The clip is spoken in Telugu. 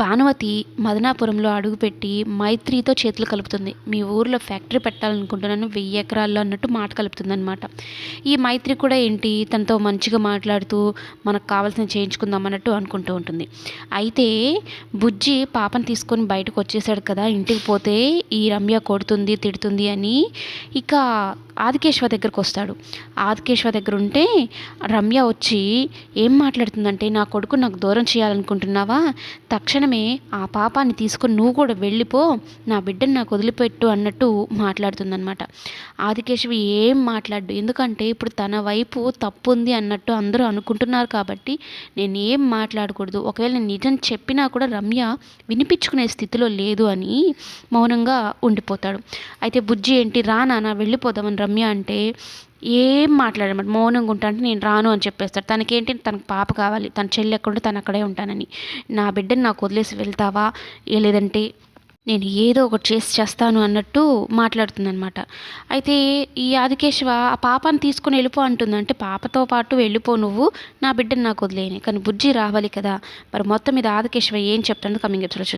భానుమతి మదనాపురంలో అడుగుపెట్టి మైత్రితో చేతులు కలుపుతుంది. మీ ఊర్లో ఫ్యాక్టరీ పెట్టాలనుకుంటున్నాను వెయ్యి ఎకరాల్లో అన్నట్టు మాట కలుపుతుంది అనమాట ఈ మైత్రి కూడా ఏంటి తనతో మంచిగా మాట్లాడుతూ మనకు కావాల్సిన చేయించుకుందాం అన్నట్టు అనుకుంటూ ఉంటుంది. అయితే బుజ్జి పాపను తీసుకొని బయటకు వచ్చేసాడు కదా ఇంటికి పోతే ఈ రమ్య కొడుతుంది తిడుతుంది అని ఇక ఆదికేశ్వ దగ్గరకు వస్తాడు. ఆదికేశ్వ దగ్గర ఉంటే రమ్య వచ్చి ఏం మాట్లాడుతుందంటే నా కొడుకు నాకు దూరం చేయాలనుకుంటున్నావా? తక్షణమే ఆ పాపాన్ని తీసుకొని నువ్వు కూడా వెళ్ళిపో నా బిడ్డను నాకు వదిలిపెట్టు అన్నట్టు మాట్లాడుతుందనమాట ఆదికేశవి ఏం మాట్లాడు ఎందుకంటే ఇప్పుడు తన వైపు తప్పు ఉంది అన్నట్టు అందరూ అనుకుంటున్నారు కాబట్టి నేను ఏం మాట్లాడకూడదు. ఒకవేళ నేను నిజం చెప్పినా కూడా రమ్య వినిపించుకునే స్థితిలో లేదు అని మౌనంగా ఉండిపోతాడు. అయితే బుజ్జి ఏంటి? రా నాన్న వెళ్ళిపోదామని రమ్య అంటే ఏం మాట్లాడమాట మౌనంగా ఉంటా అంటే నేను రాను అని చెప్పేస్తాడు తనకేంటి తనకు పాప కావాలి. తన చెల్లి ఎక్కడుంటే తను అక్కడే ఉంటానని. నా బిడ్డని నాకు వదిలేసి వెళ్తావా? లేదంటే నేను ఏదో ఒకటి చేసి చేస్తాను అన్నట్టు మాట్లాడుతుందనమాట. అయితే ఈ ఆదికేశవ ఆ పాపని తీసుకొని వెళ్ళిపో అంటుంది. అంటే పాపతో పాటు వెళ్ళిపో నువ్వు. నా బిడ్డని నాకు వదిలేయని. కానీ బుజ్జి రావాలి కదా. మరి మొత్తం మీద ఆదికేశవ ఏం చెప్తాను కమింగ్ ఎపిసోడ్